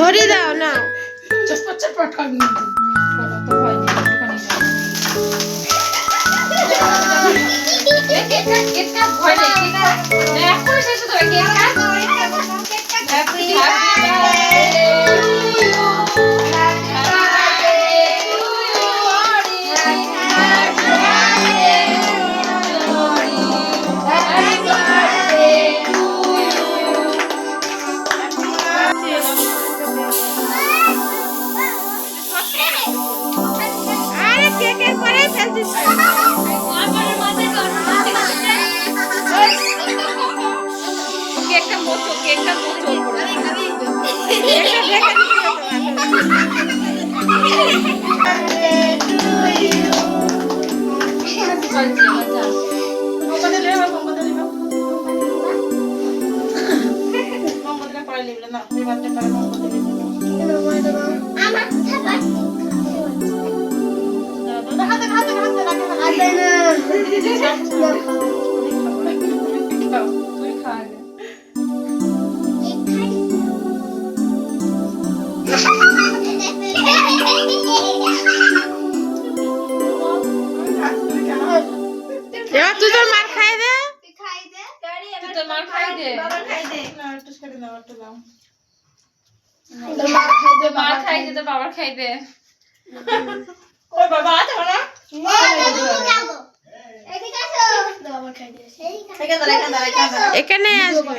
ধরে দাও না চটপট চটপট কর কেকটা মোচো কেকটা মোচো। চলছে এবার তুই তোর মার খাই দে। তুই তো মার খাই দে। না একটু ছেড়ে দাও একটু দাও মার খাই দে তোর বাবার খাই দে। ওই বাবা না এখানে আসবে।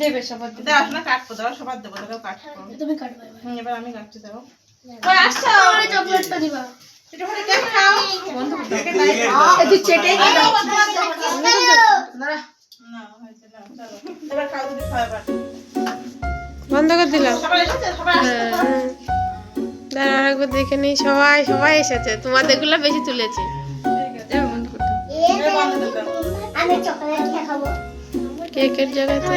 দেবে সবার দেবে। দাও আসলে কাটবো দাও সবার দেবো দাও কাটবো। তুমি কাটবে। এবার আমি কাটছি দাও। ওই আসছো। চকলেটটা দিবা। একটুখানি কেক খাও। বন্ধ করে দাও। কেক নাই খাও। একটু চেটে দাঁড়া। না, হয়েছে, না, চলো। এবার খাও তুমি খাও বন্ধ করে দিলাম। সবাই এসেছে? সবাই আসছে? হ্যাঁ। দাঁড়া আরেকবার দেখে নিই সবাই সবাই এসেছে। তোমাদেরগুলো বেশি তুলেছি। আমি চকলেট খাব। কেকের জায়গায় তো